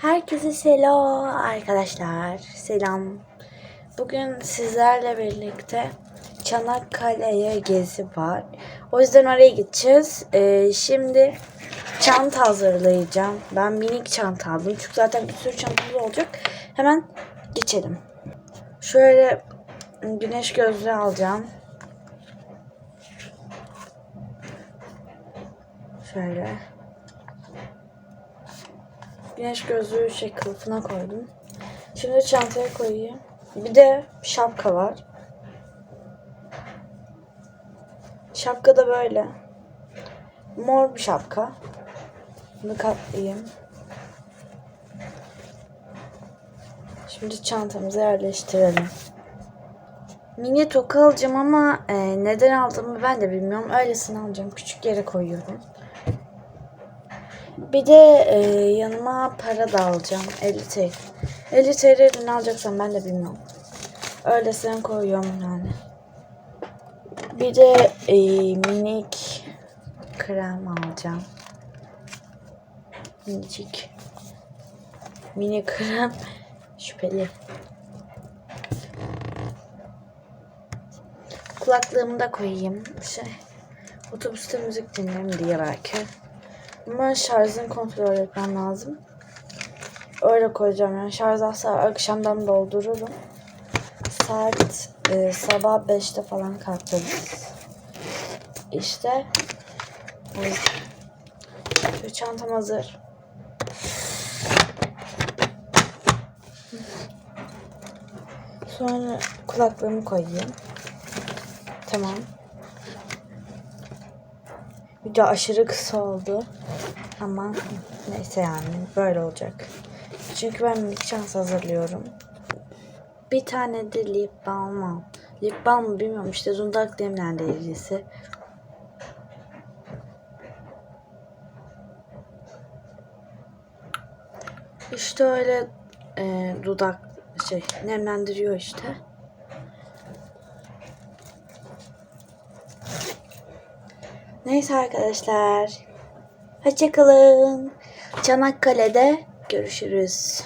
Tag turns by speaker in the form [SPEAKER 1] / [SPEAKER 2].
[SPEAKER 1] Herkese selam arkadaşlar. Selam. Bugün sizlerle birlikte Çanakkale'ye gezi var. O yüzden oraya gideceğiz. Ee, şimdi çanta hazırlayacağım. Ben minik çanta aldım. Çünkü zaten bir sürü çantamız olacak. Hemen geçelim. Şöyle güneş gözlüğü alacağım. Şöyle. Güneş gözlüğü şey kılıfına koydum. Şimdi çantaya koyayım. Bir de şapka var. Şapka da böyle. Mor bir şapka. Bunu katlayayım. Şimdi çantamızı yerleştirelim. Mini toka alacağım ama e, neden aldığımı ben de bilmiyorum. Öylesine alacağım. Küçük yere koyuyorum. Bir de e, yanıma para da alacağım. 50 TL. 50 TL ne alacaksam ben de bilmiyorum. Öylesine koyuyorum yani. Bir de e, minik krem alacağım. Minicik. Mini krem. Şüpheli. Kulaklığımı da koyayım. Şey, otobüste müzik dinlerim diye belki. Ama şarjını kontrol etmem lazım. Öyle koyacağım yani. Şarj asla akşamdan doldururum. Saat e, sabah 5'te falan kalktım. İşte. Şu çantam hazır. Sonra kulaklığımı koyayım. Tamam. Video aşırı kısa oldu. Ama neyse yani böyle olacak. Çünkü ben minik şans hazırlıyorum. Bir tane de lip balm al. Lip balm mı bilmiyorum işte dudak nemlendiricisi. İşte öyle e, dudak şey nemlendiriyor işte. Neyse arkadaşlar. Hoşçakalın. Çanakkale'de görüşürüz.